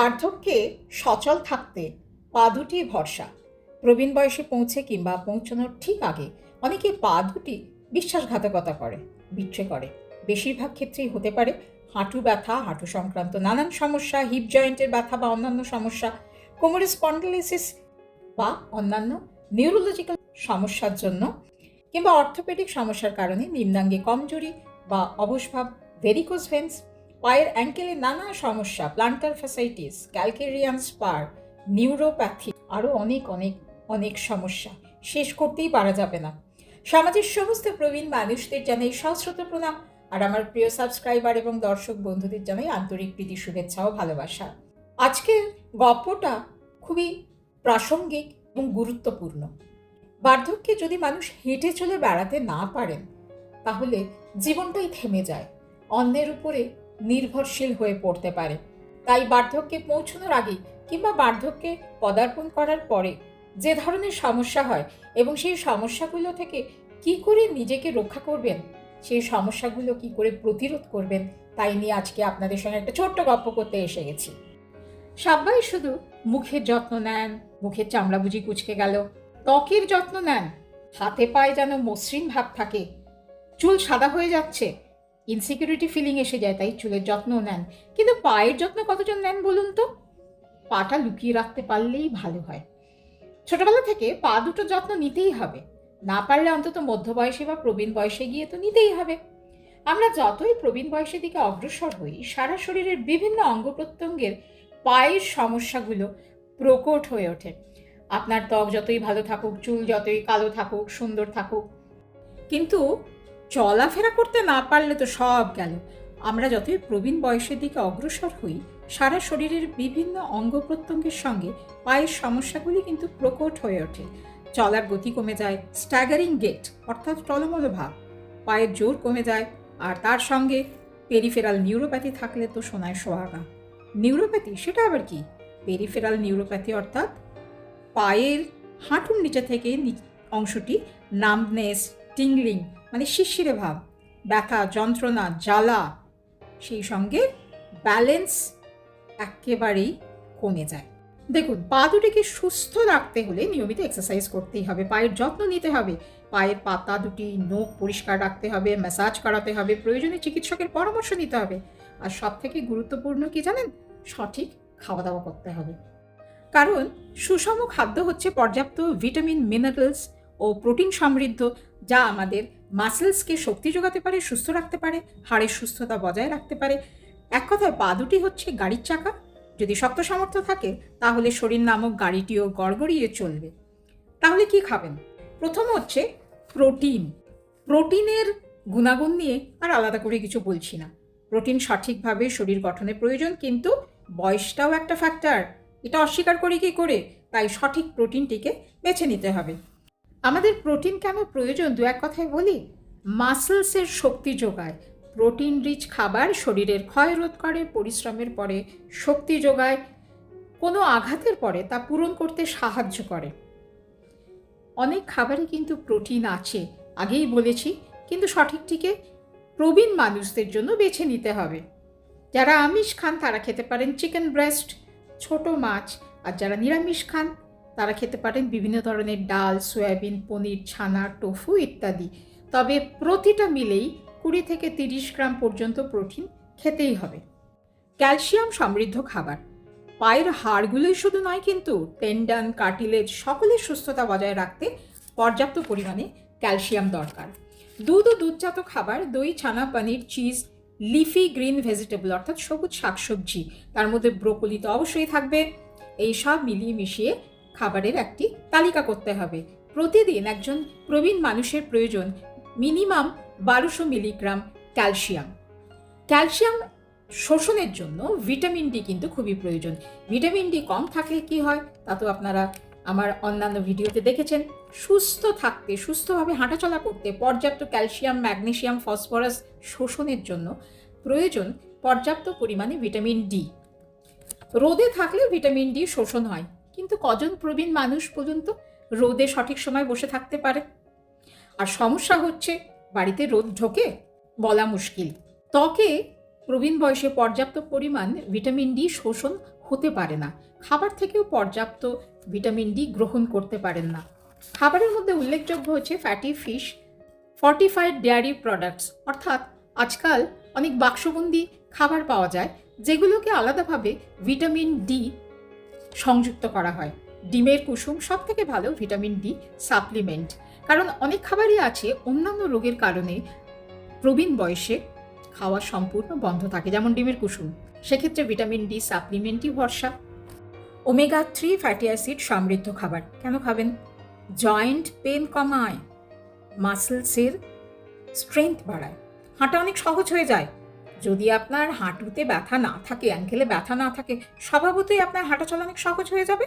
বার্ধক্যে সচল থাকতে পা দুটি ভরসা। প্রবীণ বয়সে পৌঁছে কিংবা পৌঁছানোর ঠিক আগে অনেকে পা দুটি বিশ্বাসঘাতকতা করে, বিট্রে করে। বেশিরভাগ ক্ষেত্রেই হতে পারে হাঁটু ব্যথা, হাঁটু সংক্রান্ত নানান সমস্যা হিপ জয়েন্টের ব্যথা বা অন্যান্য সমস্যা, কোমরে স্পন্ডালাইসিস বা অন্যান্য নিউরোলজিক্যাল সমস্যার জন্য কিংবা অর্থোপেডিক সমস্যার কারণে নিম্নাঙ্গে কমজোরি বা অবসভাব ভেরিকোজ ভেন্স পায়ের অ্যাঙ্কেলে নানা সমস্যা plantar fasciitis, calcanean spur, neuropathy আরও অনেক অনেক অনেক সমস্যা। শেষ করতেই পারা যাবে না। সমাজের সমস্ত প্রবীণ মানুষদের জানাই সশ্রত প্রণাম। আর আমার প্রিয় সাবস্ক্রাইবার এবং দর্শক বন্ধুদের জানাই আন্তরিক প্রীতি, শুভেচ্ছা ও ভালোবাসা। আজকের গল্পটা খুবই প্রাসঙ্গিক এবং গুরুত্বপূর্ণ। বার্ধক্যে যদি মানুষ হেঁটে চলে বেড়াতে না পারেন, তাহলে জীবনটাই থেমে যায়। অন্যের উপরে নির্ভরশীল হয়ে পড়তে পারে। তাই বার্ধক্যে পৌঁছানোর আগে কিংবা বার্ধক্যে পদার্পণ করার পরে যে ধরনের সমস্যা হয় এবং সেই সমস্যাগুলো থেকে কি করে নিজেকে রক্ষা করবেন, সেই সমস্যাগুলো কি করে প্রতিরোধ করবেন, তাই নিয়ে আজকে আপনাদের সঙ্গে একটা ছোট্ট গল্প করতে এসে গেছি। সবাই শুধু মুখের যত্ন নেন মুখের চামড়া বুঝি কুচকে গেল, ত্বকের যত্ন নেন, হাতে পায়ে যেন মসৃণ ভাব থাকে, চুল সাদা হয়ে যাচ্ছে ইনসিকিউরিটি ফিলিং এসে যায়, তাই চুলের যত্ন নেন। কিন্তু পায়ের যত্ন কতজন নেন বলুন তো? পাটা লুকিয়ে রাখতে পারলেই ভালো হয়। ছোটবেলা থেকে পা দুটো যত্ন নিতেই হবে। না পারলে অন্তত মধ্য বয়সে বা প্রবীণ বয়সে গিয়ে তো নিতেই হবে। আমরা যতই প্রবীণ বয়সের দিকে অগ্রসর হই, সারা শরীরের বিভিন্ন অঙ্গ প্রত্যঙ্গের পায়ের সমস্যাগুলো প্রকট হয়ে ওঠে। আপনার ত্বক যতই ভালো থাকুক, চুল যতই কালো থাকুক, সুন্দর থাকুক, কিন্তু চলাফেরা করতে না পারলে তো সব গেল। আমরা যতই প্রবীণ বয়সের দিকে অগ্রসর হই, সারা শরীরের বিভিন্ন অঙ্গ প্রত্যঙ্গের সঙ্গে পায়ের সমস্যাগুলি কিন্তু প্রকট হয়ে ওঠে। চলার গতি কমে যায়, স্ট্যাগারিং গেট অর্থাৎ টলমল ভাব। পায়ের জোর কমে যায়, আর তার সঙ্গে পেরিফেরাল নিউরোপ্যাথি থাকলে তো সোনায় সোহাগা। নিউরোপ্যাথি? সেটা আবার কি? পেরিফেরাল নিউরোপ্যাথি অর্থাৎ পায়ের হাঁটুর নিচে থেকে অংশটি নামনেস টিংলিং মানে শিরশিরে ভাব, ব্যথা, যন্ত্রণা, জ্বালা, সেই সঙ্গে ব্যালেন্স একেবারেই কমে যায়। দেখুন, পা দুটিকে সুস্থ রাখতে হলে নিয়মিত এক্সারসাইজ করতেই হবে। পায়ের যত্ন নিতে হবে। পায়ের পাতা দুটি, নখ পরিষ্কার রাখতে হবে ম্যাসাজ করাতে হবে প্রয়োজনে চিকিৎসকের পরামর্শ নিতে হবে। আর সব থেকে গুরুত্বপূর্ণ কি জানেন? সঠিক খাওয়া দাওয়া করতে হবে। কারণ সুষম খাদ্য হচ্ছে পর্যাপ্ত ভিটামিন মিনারেলস ও প্রোটিন সমৃদ্ধ, যা আমাদের মাসেলসকে শক্তি যোগাতে পারে, সুস্থ রাখতে পারে, হাড়ের সুস্থতা বজায় রাখতে পারে। এক কথায় পা দুটি হচ্ছে গাড়ির চাকা। যদি শক্ত সামর্থ্য থাকে, তাহলে শরীর নামক গাড়িটিও গড়গড়িয়ে চলবে। তাহলে কি খাবেন? প্রথম হচ্ছে প্রোটিন। প্রোটিনের গুণাগুণ নিয়ে আর আলাদা করে কিছু বলছি না। প্রোটিন সঠিকভাবে শরীর গঠনের প্রয়োজন, কিন্তু বয়সটাও একটা ফ্যাক্টর এটা অস্বীকার করি কি করে? তাই সঠিক প্রোটিনটিকে বেছে নিতে হবে। আমাদের প্রোটিন কেন প্রয়োজন? দু এক কথায় বলি। মাসেলসের শক্তি যোগায়। প্রোটিন রিচ খাবার শরীরের ক্ষয় রোধ করে, পরিশ্রমের পরে শক্তি যোগায়। কোনো আঘাতের পরে তা পূরণ করতে সাহায্য করে। অনেক খাবারে কিন্তু প্রোটিন আছে, আগেই বলেছি, কিন্তু সঠিকটিকে প্রবীণ মানুষদের জন্য বেছে নিতে হবে। যারা আমিষ খান, তারা খেতে পারেন চিকেন ব্রেস্ট ছোট মাছ, আর যারা নিরামিষ খান তারা খেতে পারেন বিভিন্ন ধরনের ডাল, সয়াবিন, পনির, ছানা, টোফু ইত্যাদি। তবে প্রতিটা মিলেই কুড়ি থেকে তিরিশ গ্রাম পর্যন্ত প্রোটিন খেতেই হবে। ক্যালসিয়াম সমৃদ্ধ খাবার। পায়ের হাড়গুলোই শুধু নয় কিন্তু টেন্ডন, কার্টিলেজ সকলের সুস্থতা বজায় রাখতে পর্যাপ্ত পরিমাণে ক্যালসিয়াম দরকার। দুধ ও দুধজাত খাবার, দই, ছানা, পনির, চিজ, লিফি, গ্রিন ভেজিটেবল অর্থাৎ সবুজ শাকসবজি, তার মধ্যে ব্রোকলি তো অবশ্যই থাকবে। এই সব মিলিয়ে মিশিয়ে খাবারের একটি তালিকা করতে হবে। প্রতিদিন একজন প্রবীণ মানুষের প্রয়োজন মিনিমাম বারোশো মিলিগ্রাম ক্যালসিয়াম। ক্যালসিয়াম শোষণের জন্য ভিটামিন ডি কিন্তু খুবই প্রয়োজন। ভিটামিন ডি কম থাকলে কি হয়? তা তো আপনারা আমার অন্যান্য ভিডিওতে দেখেছেন। সুস্থ থাকতে, সুস্থভাবে হাঁটাচলা করতে পর্যাপ্ত ক্যালসিয়াম ম্যাগনেশিয়াম ফসফরাস শোষণের জন্য প্রয়োজন পর্যাপ্ত পরিমাণে ভিটামিন ডি। রোদে থাকলে ভিটামিন ডি শোষণ হয়। কিন্তু কজন প্রবীণ মানুষ পর্যন্ত রোদে সঠিক সময় বসে থাকতে পারে? আর সমস্যা হচ্ছে, বাড়িতে রোদ ঢোকে, বলা মুশকিল। ত্বকে প্রবীণ বয়সে পর্যাপ্ত পরিমাণ ভিটামিন ডি শোষণ হতে পারে না। খাবার থেকেও পর্যাপ্ত ভিটামিন ডি গ্রহণ করতে পারেন না। খাবারের মধ্যে উল্লেখযোগ্য হচ্ছে fatty fish fortified dairy products অর্থাৎ আজকাল অনেক বাক্সবন্দি খাবার পাওয়া যায়, যেগুলোকে আলাদাভাবে ভিটামিন ডি সংযুক্ত করা হয়। ডিমের কুসুম সব থেকে ভালো ভিটামিন ডি সাপ্লিমেন্ট। কারণ অনেক খাবারই আছে, অন্যান্য রোগের কারণে প্রবীণ বয়সে খাওয়া সম্পূর্ণ বন্ধ থাকে, যেমন ডিমের কুসুম। সেক্ষেত্রে ভিটামিন ডি সাপ্লিমেন্টই ভরসা। ওমেগা থ্রি ফ্যাটি অ্যাসিড সমৃদ্ধ খাবার। কেন খাবেন? জয়েন্ট পেন কমায়, মাসেলসের স্ট্রেংথ বাড়ায়। হাঁটা অনেক সহজ হয়ে যায়। যদি আপনার হাঁটুতে ব্যথা না থাকে, অ্যাঙ্কেলে ব্যথা না থাকে, স্বভাবতই আপনার হাঁটা চলা অনেক সহজ হয়ে যাবে।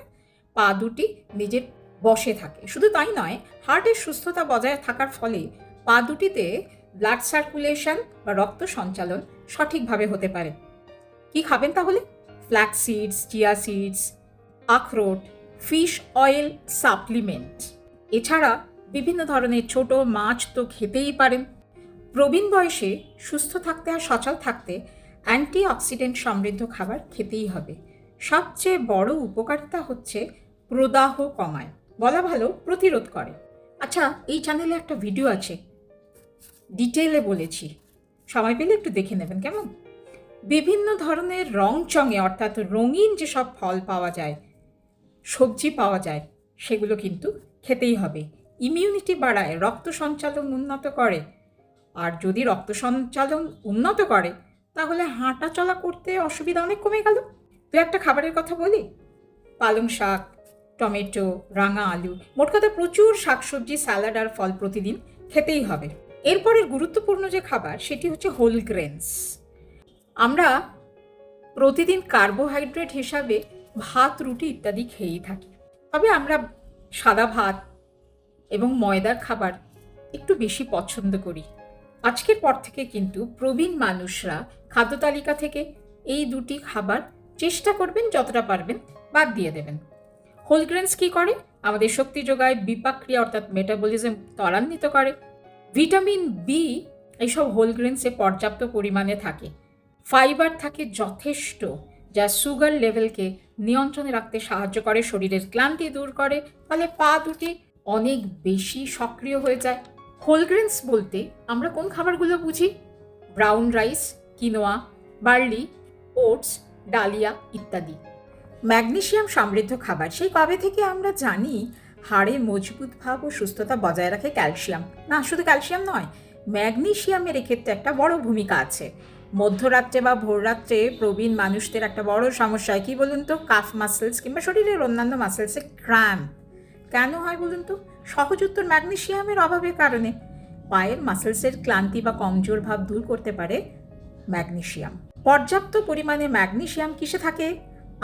পা দুটি নিজের বসে থাকে। শুধু তাই নয়, হার্টের সুস্থতা বজায় থাকার ফলে পা দুটিতে ব্লাড সার্কুলেশন বা রক্ত সঞ্চালন সঠিকভাবে হতে পারে। কি খাবেন তাহলে? ফ্ল্যাক্স সিডস, চিয়া সিডস, আখরোট, ফিশ অয়েল সাপ্লিমেন্ট। এছাড়া বিভিন্ন ধরনের ছোট মাছ তো খেতেই পারেন। প্রবীণ বয়সে সুস্থ থাকতে আর সচল থাকতে অ্যান্টি অক্সিডেন্ট সমৃদ্ধ খাবার খেতেই হবে। সবচেয়ে বড় উপকারিতা হচ্ছে প্রদাহ কমায়। বলা ভালো, প্রতিরোধ করে। আচ্ছা এই চ্যানেলে একটা ভিডিও আছে। ডিটেলে বলেছি। সময় পেলে একটু দেখে নেবেন, কেমন? বিভিন্ন ধরনের রং চঙে, অর্থাৎ রঙিন যেসব ফল পাওয়া যায়, সবজি পাওয়া যায়, সেগুলো কিন্তু খেতেই হবে। ইমিউনিটি বাড়ায়, রক্ত সঞ্চালন উন্নত করে। আর যদি রক্ত সঞ্চালন উন্নত করে, তাহলে হাঁটা চলা করতে অসুবিধা অনেক কমে গেল। তো একটা খাবারের কথা বলি? পালং শাক, টমেটো, রাঙা আলু, মোট কথা প্রচুর শাকসবজি, স্যালাড আর ফল প্রতিদিন খেতেই হবে। এরপরের গুরুত্বপূর্ণ যে খাবার, সেটি হচ্ছে হোল গ্রেনস। আমরা প্রতিদিন কার্বোহাইড্রেট হিসাবে ভাত, রুটি ইত্যাদি খেয়েই থাকি। তবে আমরা সাদা ভাত এবং ময়দার খাবার একটু বেশি পছন্দ করি। আজকের পর থেকে কিন্তু প্রবীণ মানুষরা খাদ্য তালিকা থেকে এই দুটি খাবার চেষ্টা করবেন, যতটা পারবেন বাদ দিয়ে দেবেন। হোলগ্রেন্স কি করে? আমাদের শক্তি যোগায় বিপাক্রিয়া অর্থাৎ মেটাবলিজম ত্বরান্বিত করে। ভিটামিন বি এইসব হোলগ্রেন্সে পর্যাপ্ত পরিমাণে থাকে। ফাইবার থাকে যথেষ্ট, যা সুগার লেভেলকে নিয়ন্ত্রণে রাখতে সাহায্য করে, শরীরের ক্লান্তি দূর করে, ফলে পা দুটি অনেক বেশি সক্রিয় হয়ে যায়। হোলগ্রেন্স বলতে আমরা কোন খাবারগুলো বুঝি? Brown rice, quinoa, barley, oats, dahlia ইত্যাদি। ম্যাগনেশিয়াম সমৃদ্ধ খাবার, সেই কবে থেকে আমরা জানি হাড়ে মজবুত ভাব ও সুস্থতা বজায় রাখে ক্যালসিয়াম। না, শুধু ক্যালসিয়াম নয় ম্যাগনেশিয়ামের এক্ষেত্রে একটা বড় ভূমিকা আছে। মধ্যরাত্রে বা ভোররাত্রে প্রবীণ মানুষদের একটা বড় সমস্যা হয়। কি বলুন তো? কাফ মাসেলস কিংবা শরীরের অন্যান্য মাসেলসে ক্র্যাম্প। কেন হয় বলুন তো? সহজ উত্তর ম্যাগনেশিয়ামের অভাবের কারণে পায়ের মাসেলসের ক্লান্তি বা কমজোর ভাব দূর করতে পারে ম্যাগনেশিয়াম। পর্যাপ্ত পরিমাণে ম্যাগনেশিয়াম কিসে থাকে?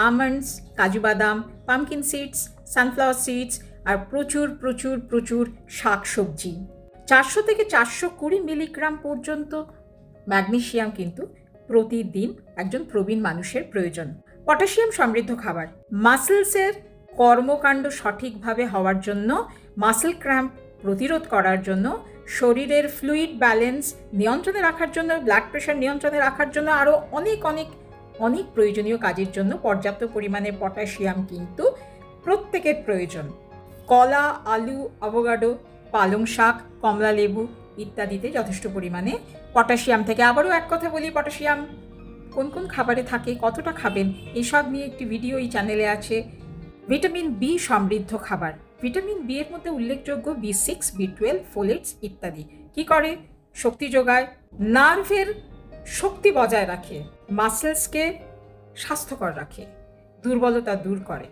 আমন্ডস কাজু বাদাম পামকিন সিডস, সানফ্লাওয়ার সিডস আর প্রচুর প্রচুর প্রচুর শাক সবজি চারশো থেকে চারশো কুড়ি মিলিগ্রাম পর্যন্ত ম্যাগনেশিয়াম কিন্তু প্রতিদিন একজন প্রবীণ মানুষের প্রয়োজন। পটাশিয়াম সমৃদ্ধ খাবার। মাসেলসের কর্মকাণ্ড সঠিকভাবে হওয়ার জন্য মাসেল ক্র্যাম্প প্রতিরোধ করার জন্য, শরীরের ফ্লুইড ব্যালেন্স নিয়ন্ত্রণে রাখার জন্য ব্লাড প্রেশার নিয়ন্ত্রণে রাখার জন্য আরও অনেক অনেক অনেক প্রয়োজনীয় কাজের জন্য পর্যাপ্ত পরিমাণে পটাশিয়াম কিন্তু প্রত্যেকের প্রয়োজন। কলা, আলু অবগাডো পালং শাক, কমলা লেবু ইত্যাদিতে যথেষ্ট পরিমাণে পটাশিয়াম থেকে। আবারও এক কথা বলি পটাশিয়াম কোন কোন খাবারে থাকে, কতটা খাবেন, এসব নিয়ে একটি ভিডিও এই চ্যানেলে আছে। ভিটামিন বি সমৃদ্ধ খাবার। ভিটামিন বি এর মধ্যে উল্লেখযোগ্য B six B twelve folates ইত্যাদি। কি করে? শক্তি যোগায় নার্ভের শক্তি বজায় রাখে মাসেলসকে স্বাস্থ্যকর রাখে, দুর্বলতা দূর করে,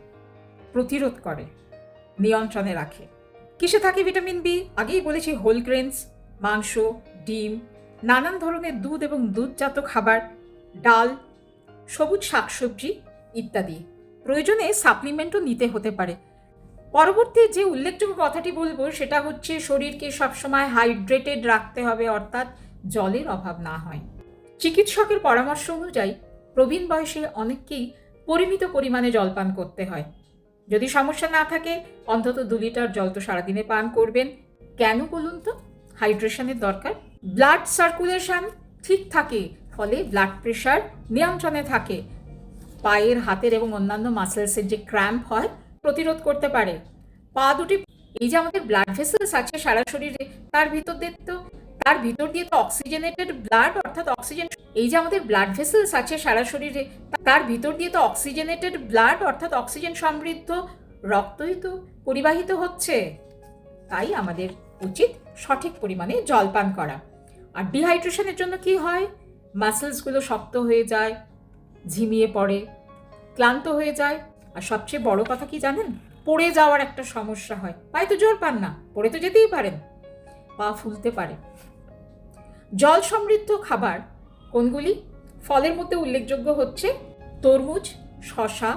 প্রতিরোধ করে, নিয়ন্ত্রণে রাখে। কিসে থাকে ভিটামিন বি আগেই বলেছি হোল গ্রেনস মাংস, ডিম, নানান ধরনের দুধ এবং দুধজাত খাবার, ডাল, সবুজ শাকসবজি ইত্যাদি। প্রয়োজনে সাপ্লিমেন্টও নিতে হতে পারে। পরবর্তী যে উল্লেখযোগ্য কথাটি বলব, সেটা হচ্ছে শরীরকে সবসময় হাইড্রেটেড রাখতে হবে, অর্থাৎ জলের অভাব না হয়। চিকিৎসকের পরামর্শ অনুযায়ী প্রবীণ বয়সে অনেককেই পরিমিত পরিমাণে জল পান করতে হয়। যদি সমস্যা না থাকে, অন্তত দু লিটার জল তো সারাদিনে পান করবেন। কেন বলুন তো? হাইড্রেশনের দরকার। ব্লাড সার্কুলেশন ঠিক থাকে, ফলে ব্লাড প্রেশার নিয়ন্ত্রণে থাকে। পায়ের হাতের এবং অন্যান্য মাসেলসের যে ক্র্যাম্প হয়, প্রতিরোধ করতে পারে। পা দুটি, এই যে আমাদের ব্লাড ভেসেলস আছে সারা শরীরে, তার ভিতর দিয়ে তো, তার ভিতর দিয়ে তো অক্সিজেনেটেড ব্লাড অর্থাৎ অক্সিজেন এই যে আমাদের ব্লাড ভেসেলস আছে সারা শরীরে, তার ভিতর দিয়ে তো অক্সিজেনেটেড ব্লাড অর্থাৎ অক্সিজেন সমৃদ্ধ রক্তই তো পরিবাহিত হচ্ছে। তাই আমাদের উচিত সঠিক পরিমাণে জল পান করা। আর ডিহাইড্রেশনের জন্য কি হয়? মাসেলসগুলো শক্ত হয়ে যায় ঝিমিয়ে পড়ে। ক্লান্ত হয়ে যায়। আর সবচেয়ে বড় কথা কি জানেন? পড়ে যাওয়ার একটা সমস্যা হয়। পায়ে তো জোর পান না। পড়ে তো যেতেই পারেন। পা ফুলতে পারে। জল সমৃদ্ধ খাবার কোনগুলি? ফলের মধ্যে উল্লেখযোগ্য হচ্ছে তরমুজ শশা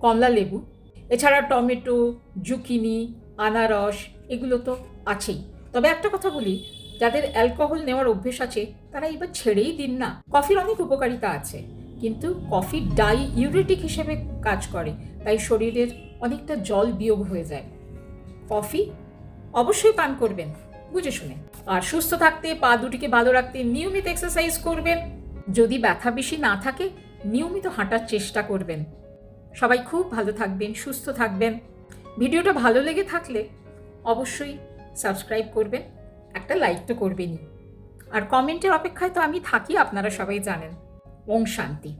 কমলা লেবু। এছাড়া টমেটো, জুকিনি, আনারস এগুলো তো আছেই। তবে একটা কথা বলি, যাদের অ্যালকোহল নেওয়ার অভ্যেস আছে, তারা এবার ছেড়েই দিন না। কফির অনেক উপকারিতা আছে। কিন্তু কফি ডাই ইউরেটিক হিসেবে কাজ করে, তাই শরীরের অনেকটা জল বিয়োগ হয়ে যায়। কফি অবশ্যই পান করবেন, বুঝে শুনে। আর সুস্থ থাকতে, পা দুটিকে ভালো রাখতে নিয়মিত এক্সারসাইজ করবেন। যদি ব্যথা বেশি না থাকে, নিয়মিত হাঁটার চেষ্টা করবেন। সবাই খুব ভালো থাকবেন, সুস্থ থাকবেন। ভিডিওটা ভালো লেগে থাকলে অবশ্যই সাবস্ক্রাইব করবেন, একটা লাইক তো করবেনই। আর কমেন্টের অপেক্ষায় তো আমি থাকি, আপনারা সবাই জানেন। ওম শান্তি